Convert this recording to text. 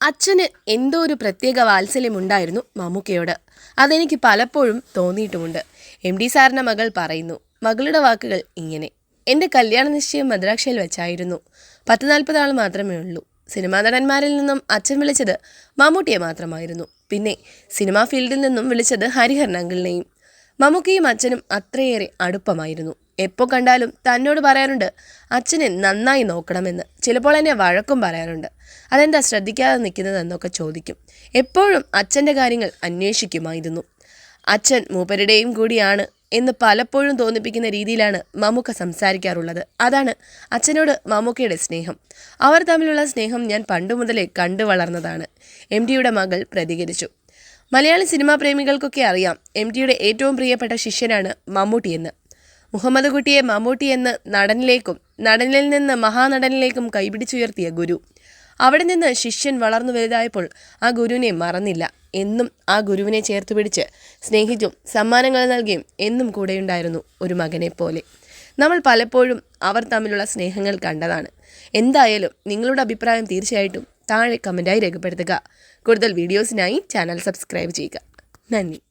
അച്ഛന് എന്തോ ഒരു പ്രത്യേക വാത്സല്യമുണ്ടായിരുന്നു മമ്മൂക്കയോട്. അതെനിക്ക് പലപ്പോഴും തോന്നിയിട്ടുമുണ്ട്. എം ഡി സാറിന്റെ മകൾ പറയുന്നു മകളുടെ വാക്കുകൾ ഇങ്ങനെ. എന്റെ കല്യാണ നിശ്ചയം മദ്രാക്ഷയിൽ വെച്ചായിരുന്നു. പത്ത് നാൽപ്പത് ആൾ മാത്രമേ ഉള്ളൂ. സിനിമാ നടന്മാരിൽ നിന്നും അച്ഛൻ വിളിച്ചത് മമ്മൂട്ടിയെ മാത്രമായിരുന്നു. പിന്നെ സിനിമാ ഫീൽഡിൽ നിന്നും വിളിച്ചത് ഹരിഹരൻ അങ്കിളിനെയും. മമ്മൂക്കയും അച്ഛനും അത്രയേറെ അടുപ്പമായിരുന്നു. എപ്പോൾ കണ്ടാലും തന്നോട് പറയാറുണ്ട് അച്ഛനെ നന്നായി നോക്കണമെന്ന്. ചിലപ്പോൾ എന്നെ വഴക്കും പറയാറുണ്ട്. അതെന്താ ശ്രദ്ധിക്കാതെ നിൽക്കുന്നതെന്നൊക്കെ ചോദിക്കും. എപ്പോഴും അച്ഛന്റെ കാര്യങ്ങൾ അന്വേഷിക്കുമായിരുന്നു. അച്ഛൻ മൂപ്പരുടെയും കൂടിയാണ് എന്ന് പലപ്പോഴും തോന്നിപ്പിക്കുന്ന രീതിയിലാണ് മമ്മൂക്ക സംസാരിക്കാറുള്ളത്. അതാണ് അച്ഛനോട് മമ്മൂക്കയുടെ സ്നേഹം. അവർ തമ്മിലുള്ള സ്നേഹം ഞാൻ പണ്ടു മുതലേ കണ്ടു വളർന്നതാണ്. എം ഡിയുടെ മകൾ പ്രതികരിച്ചു. മലയാളി സിനിമാ പ്രേമികൾക്കൊക്കെ അറിയാം എം ടിയുടെ ഏറ്റവും പ്രിയപ്പെട്ട ശിഷ്യനാണ് മമ്മൂട്ടിയെന്ന്. മുഹമ്മദ് കുട്ടിയെ മമ്മൂട്ടി എന്ന് നടനിലേക്കും നടനിൽ നിന്ന് മഹാനടനിലേക്കും കൈപിടിച്ചുയർത്തിയ ഗുരു. അവിടെ നിന്ന് ശിഷ്യൻ വളർന്നു വലുതായപ്പോൾ ആ ഗുരുവിനെ മറന്നില്ല. എന്നും ആ ഗുരുവിനെ ചേർത്ത് പിടിച്ച് സ്നേഹിച്ചും സമ്മാനങ്ങൾ നൽകിയും എന്നും കൂടെയുണ്ടായിരുന്നു ഒരു മകനെ പോലെ. നമ്മൾ പലപ്പോഴും അവർ തമ്മിലുള്ള സ്നേഹങ്ങൾ കണ്ടതാണ്. എന്തായാലും നിങ്ങളുടെ അഭിപ്രായം തീർച്ചയായിട്ടും താഴെ കമന്റായി രേഖപ്പെടുത്തുക. കൂടുതൽ വീഡിയോസിനായി ചാനൽ സബ്സ്ക്രൈബ് ചെയ്യുക. നന്ദി.